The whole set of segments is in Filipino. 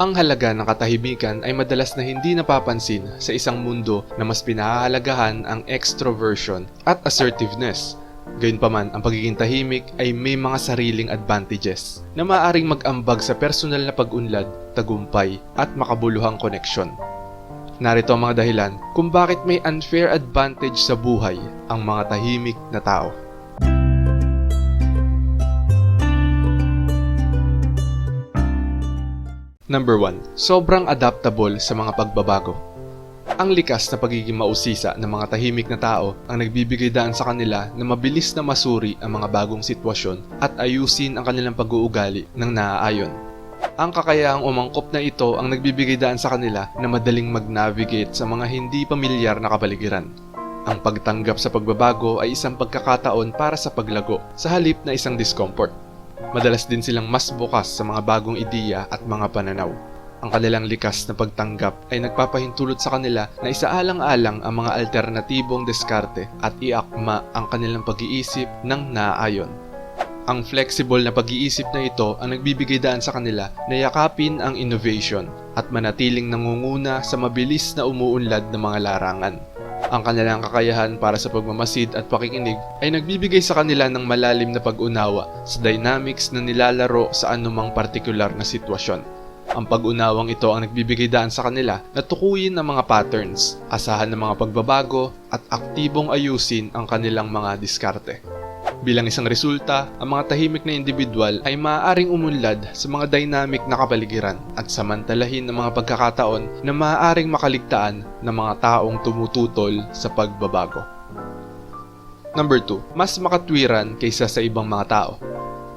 Ang halaga ng katahimikan ay madalas na hindi napapansin sa isang mundo na mas pinahahalagahan ang extroversion at assertiveness. Gayunpaman, ang pagiging tahimik ay may mga sariling advantages na maaaring mag-ambag sa personal na pag-unlad, tagumpay at makabuluhang koneksyon. Narito ang mga dahilan kung bakit may unfair advantage sa buhay ang mga tahimik na tao. Number 1. Sobrang adaptable sa mga pagbabago. Ang likas na pagiging mausisa ng mga tahimik na tao ang nagbibigay daan sa kanila na mabilis na masuri ang mga bagong sitwasyon at ayusin ang kanilang pag-uugali ng naaayon. Ang kakayahang umangkop na ito ang nagbibigay daan sa kanila na madaling mag-navigate sa mga hindi pamilyar na kapaligiran. Ang pagtanggap sa pagbabago ay isang pagkakataon para sa paglago sa halip na isang discomfort. Madalas din silang mas bukas sa mga bagong ideya at mga pananaw. Ang kanilang likas na pagtanggap ay nagpapahintulot sa kanila na isaalang-alang ang mga alternatibong diskarte at iakma ang kanilang pag-iisip ng naaayon. Ang flexible na pag-iisip na ito ang nagbibigay daan sa kanila na yakapin ang innovation at manatiling nangunguna sa mabilis na umuunlad ng mga larangan. Ang kanilang kakayahan para sa pagmamasid at pakikinig ay nagbibigay sa kanila ng malalim na pag-unawa sa dynamics na nilalaro sa anumang partikular na sitwasyon. Ang pag-unawang ito ang nagbibigay daan sa kanila na tukuyin ang mga patterns, asahan ng mga pagbabago at aktibong ayusin ang kanilang mga diskarte. Bilang isang resulta, ang mga tahimik na individual ay maaaring umunlad sa mga dynamic na kapaligiran at samantalahin ng mga pagkakataon na maaaring makaligtaan ng mga taong tumututol sa pagbabago. Number 2. Mas makatwiran kaysa sa ibang mga tao.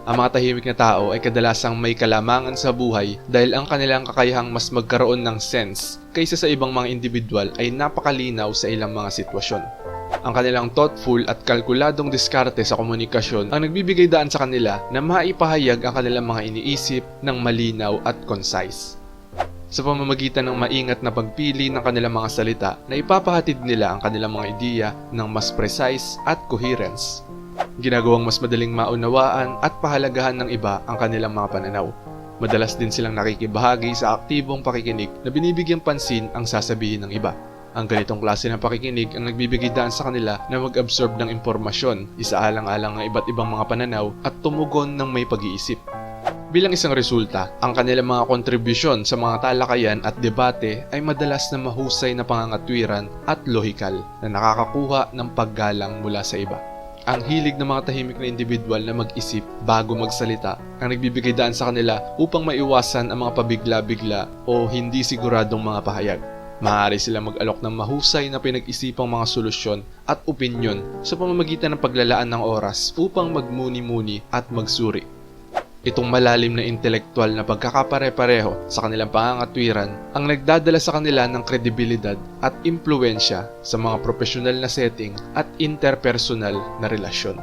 Ang mga tahimik na tao ay kadalasang may kalamangan sa buhay dahil ang kanilang kakayahang mas magkaroon ng sense kaysa sa ibang mga individual ay napakalinaw sa ilang mga sitwasyon. Ang kanilang thoughtful at kalkuladong diskarte sa komunikasyon ang nagbibigay daan sa kanila na maipahayag ang kanilang mga iniisip ng malinaw at concise. Sa pamamagitan ng maingat na pagpili ng kanilang mga salita na ipapahatid nila ang kanilang mga ideya ng mas precise at coherence. Ginagawang mas madaling maunawaan at pahalagahan ng iba ang kanilang mga pananaw. Madalas din silang nakikibahagi sa aktibong pakikinig na binibigyang pansin ang sasabihin ng iba. Ang ganitong klase ng pakikinig ang nagbibigay daan sa kanila na mag-absorb ng impormasyon, isaalang-alang ang iba't ibang mga pananaw at tumugon ng may pag-iisip. Bilang isang resulta, ang kanilang mga kontribusyon sa mga talakayan at debate ay madalas na mahusay na pangangatwiran at lohikal na nakakakuha ng paggalang mula sa iba. Ang hilig ng mga tahimik na individual na mag-isip bago magsalita ang nagbibigay daan sa kanila upang maiwasan ang mga pabigla-bigla o hindi siguradong mga pahayag. Maaari silang mag-alok ng mahusay na pinag-isipang mga solusyon at opinyon sa pamamagitan ng paglalaan ng oras upang magmuni-muni at magsuri. Itong malalim na intelektual na pagkakapare-pareho sa kanilang pangangatwiran ang nagdadala sa kanila ng kredibilidad at impluensya sa mga profesional na setting at interpersonal na relasyon.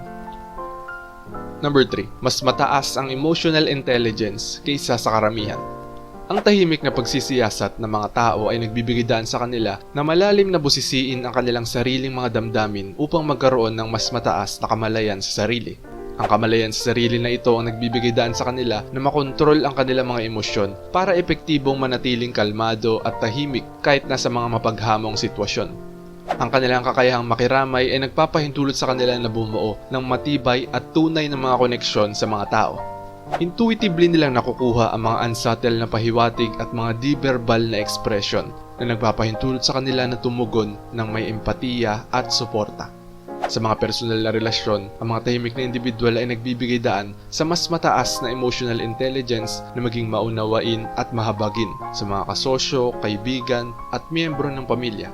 Number 3. Mas mataas ang emotional intelligence kaysa sa karamihan. Ang tahimik na pagsisiyasat ng mga tao ay nagbibigay daan sa kanila na malalim na busisiin ang kanilang sariling mga damdamin upang magkaroon ng mas mataas na kamalayan sa sarili. Ang kamalayan sa sarili na ito ang nagbibigay daan sa kanila na makontrol ang kanilang mga emosyon para epektibong manatiling kalmado at tahimik kahit nasa mga mapaghamong sitwasyon. Ang kanilang kakayahang makiramay ay nagpapahintulot sa kanila na bumuo ng matibay at tunay na mga koneksyon sa mga tao. Intuitively nilang nakukuha ang mga unsubtle na pahiwatig at mga di-verbal na ekspresyon na nagpapahintulot sa kanila na tumugon ng may empatiya at suporta. Sa mga personal na relasyon, ang mga tahimik na individual ay nagbibigay daan sa mas mataas na emotional intelligence na maging maunawain at mahabagin sa mga kasosyo, kaibigan at miyembro ng pamilya.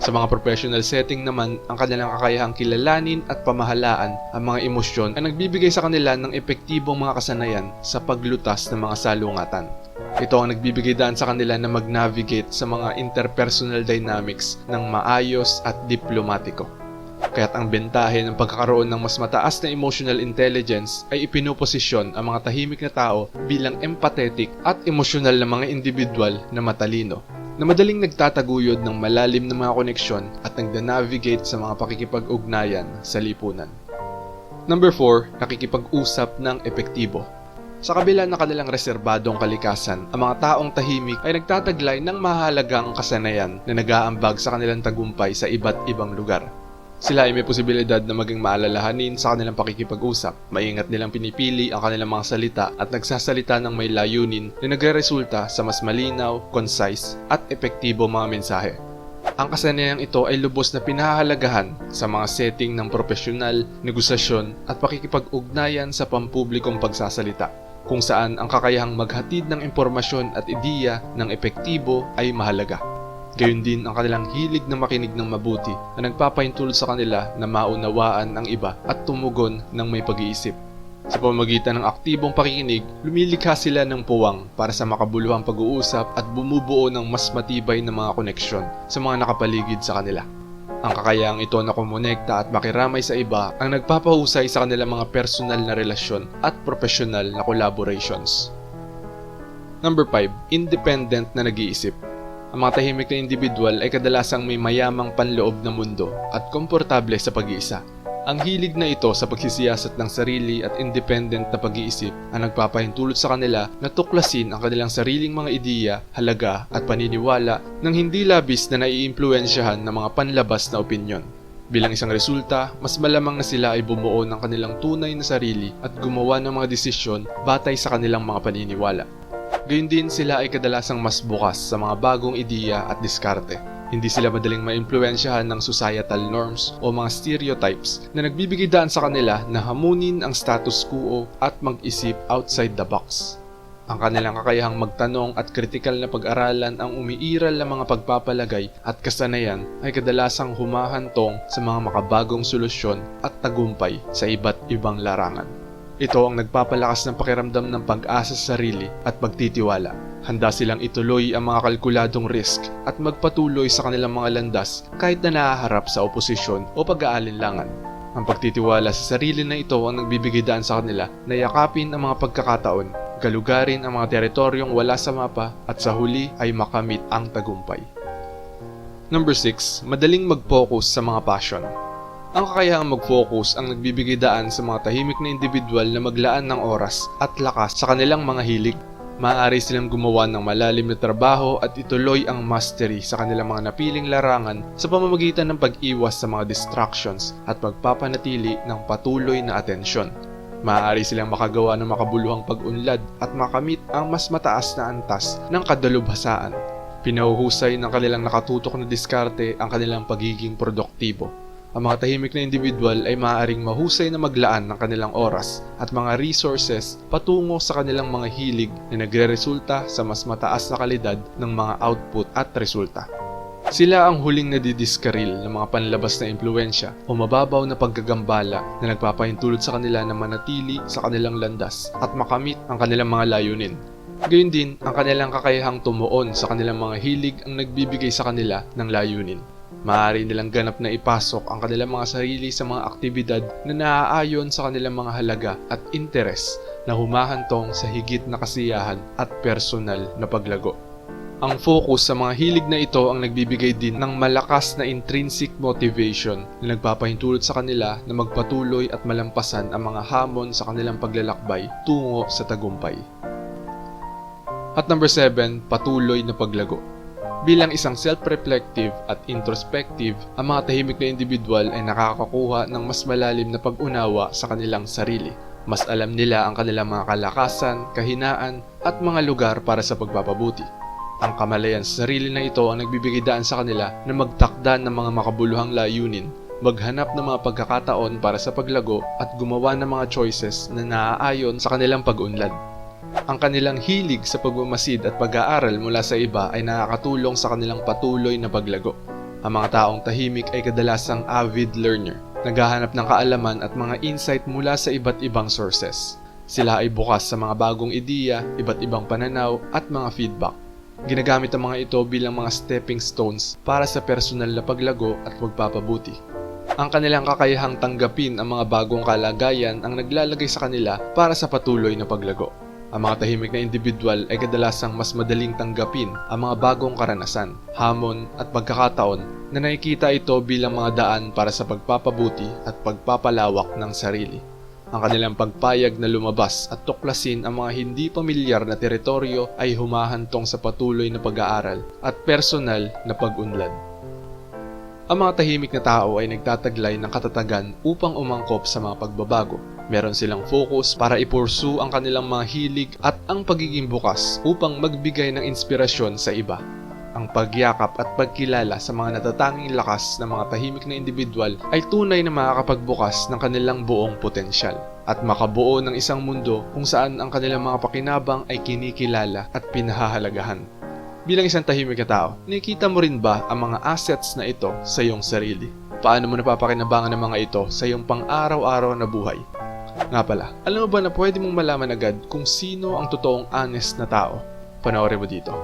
Sa mga professional setting naman, ang kanilang kakayahang kilalanin at pamahalaan ang mga emosyon ay nagbibigay sa kanila ng epektibong mga kasanayan sa paglutas ng mga salungatan. Ito ang nagbibigay daan sa kanila na mag-navigate sa mga interpersonal dynamics ng maayos at diplomatiko. Kaya't ang bentahe ng pagkakaroon ng mas mataas na emotional intelligence ay ipinoposisyon ang mga tahimik na tao bilang empathetic at emosyonal na mga individual na matalino na madaling nagtataguyod ng malalim na mga koneksyon at nagda-navigate sa mga pakikipag-ugnayan sa lipunan. Number 4, nakikipag-usap ng epektibo. Sa kabila ng kanilang reserbadong kalikasan, ang mga taong tahimik ay nagtataglay ng mahalagang kasanayan na nag-aambag sa kanilang tagumpay sa iba't ibang lugar. Sila ay may posibilidad na maging maalalahanin sa kanilang pakikipag-usap. Maingat nilang pinipili ang kanilang mga salita at nagsasalita ng may layunin na nagre-resulta sa mas malinaw, concise at epektibo mga mensahe. Ang kasanayang ito ay lubos na pinahahalagahan sa mga setting ng profesional, negosasyon at pakikipag-ugnayan sa pampublikong pagsasalita kung saan ang kakayahang maghatid ng impormasyon at ideya ng epektibo ay mahalaga. Gayon din ang kanilang hilig na makinig ng mabuti na nagpapahintulot sa kanila na maunawaan ang iba at tumugon ng may pag-iisip. Sa pamamagitan ng aktibong pakikinig, lumilikha sila ng puwang para sa makabuluhang pag-uusap at bumubuo ng mas matibay na mga koneksyon sa mga nakapaligid sa kanila. Ang kakayahang ito na kumonekta at makiramay sa iba ang nagpapahusay sa kanilang mga personal na relasyon at profesional na collaborations. Number 5. Independent na nag-iisip. Ang mga tahimik na individual ay kadalasang may mayamang panloob na mundo at komportable sa pag-iisa. Ang hilig na ito sa pagsisiyasat ng sarili at independent na pag-iisip ang nagpapahintulot sa kanila na tuklasin ang kanilang sariling mga ideya, halaga at paniniwala nang hindi labis na naiimpluensyahan ng mga panlabas na opinyon. Bilang isang resulta, mas malamang na sila ay bumuo ng kanilang tunay na sarili at gumawa ng mga desisyon batay sa kanilang mga paniniwala. Gayun din sila ay kadalasang mas bukas sa mga bagong ideya at diskarte. Hindi sila madaling maimpluensyahan ng societal norms o mga stereotypes na nagbibigay daan sa kanila na hamunin ang status quo at mag-isip outside the box. Ang kanilang kakayahang magtanong at kritikal na pag-aralan ang umiiral na mga pagpapalagay at kasanayan ay kadalasang humahantong sa mga makabagong solusyon at tagumpay sa iba't ibang larangan. Ito ang nagpapalakas ng pakiramdam ng pag-asa sa sarili at pagtitiwala. Handa silang ituloy ang mga kalkuladong risk at magpatuloy sa kanilang mga landas kahit na nahaharap sa oposisyon o pag-aalinlangan. Ang pagtitiwala sa sarili na ito ang nagbibigay daan sa kanila na yakapin ang mga pagkakataon, galugarin ang mga teritoryong wala sa mapa at sa huli ay makamit ang tagumpay. Number 6. Madaling mag-focus sa mga passion. Ang kakayahang mag-focus ang nagbibigay daan sa mga tahimik na individual na maglaan ng oras at lakas sa kanilang mga hilig. Maaari silang gumawa ng malalim na trabaho at ituloy ang mastery sa kanilang mga napiling larangan sa pamamagitan ng pag-iwas sa mga distractions at pagpapanatili ng patuloy na atensyon. Maaari silang makagawa ng makabuluhang pag-unlad at makamit ang mas mataas na antas ng kadalubhasaan. Pinahuhusay ng kanilang nakatutok na diskarte ang kanilang pagiging produktibo. Ang mga tahimik na individual ay maaaring mahusay na maglaan ng kanilang oras at mga resources patungo sa kanilang mga hilig na nagre-resulta sa mas mataas na kalidad ng mga output at resulta. Sila ang huling nadidiskaril ng mga panlabas na impluensya o mababaw na paggagambala na nagpapahintulot sa kanila na manatili sa kanilang landas at makamit ang kanilang mga layunin. Gayun din, ang kanilang kakayahang tumuon sa kanilang mga hilig ang nagbibigay sa kanila ng layunin. Maaari nilang ganap na ipasok ang kanilang mga sarili sa mga aktibidad na naaayon sa kanilang mga halaga at interes na humahantong sa higit na kasiyahan at personal na paglago. Ang focus sa mga hilig na ito ang nagbibigay din ng malakas na intrinsic motivation na nagpapahintulot sa kanila na magpatuloy at malampasan ang mga hamon sa kanilang paglalakbay tungo sa tagumpay. At number 7, patuloy na paglago. Bilang isang self-reflective at introspective, ang mga tahimik na individual ay nakakakuha ng mas malalim na pag-unawa sa kanilang sarili. Mas alam nila ang kanilang mga kalakasan, kahinaan, at mga lugar para sa pagpapabuti. Ang kamalayan sa sarili na ito ang nagbibigay daan sa kanila na magtakda ng mga makabuluhang layunin, maghanap ng mga pagkakataon para sa paglago at gumawa ng mga choices na naaayon sa kanilang pag-unlad. Ang kanilang hilig sa pagmamasid at pag-aaral mula sa iba ay nakakatulong sa kanilang patuloy na paglago. Ang mga taong tahimik ay kadalasang avid learner, naghahanap ng kaalaman at mga insight mula sa iba't ibang sources. Sila ay bukas sa mga bagong ideya, iba't ibang pananaw at mga feedback. Ginagamit ang mga ito bilang mga stepping stones para sa personal na paglago at pagpapabuti. Ang kanilang kakayahang tanggapin ang mga bagong kalagayan ang naglalagay sa kanila para sa patuloy na paglago. Ang mga tahimik na individual ay kadalasang mas madaling tanggapin ang mga bagong karanasan, hamon at pagkakataon na nakikita ito bilang mga daan para sa pagpapabuti at pagpapalawak ng sarili. Ang kanilang pagpayag na lumabas at tuklasin ang mga hindi pamilyar na teritoryo ay humahantong sa patuloy na pag-aaral at personal na pag-unlad. Ang mga tahimik na tao ay nagtataglay ng katatagan upang umangkop sa mga pagbabago. Meron silang focus para ipursu ang kanilang mga hilig at ang pagiging bukas upang magbigay ng inspirasyon sa iba. Ang pagyakap at pagkilala sa mga natatanging lakas ng mga tahimik na individual ay tunay na makakapagbukas ng kanilang buong potensyal at makabuo ng isang mundo kung saan ang kanilang mga pakinabang ay kinikilala at pinahahalagahan. Bilang isang tahimik na tao, nakikita mo rin ba ang mga assets na ito sa iyong sarili? Paano mo napapakinabangan ng mga ito sa iyong pang-araw-araw na buhay? Nga pala, alam mo ba na pwede mong malaman agad kung sino ang totoong honest na tao? Panoorin mo dito.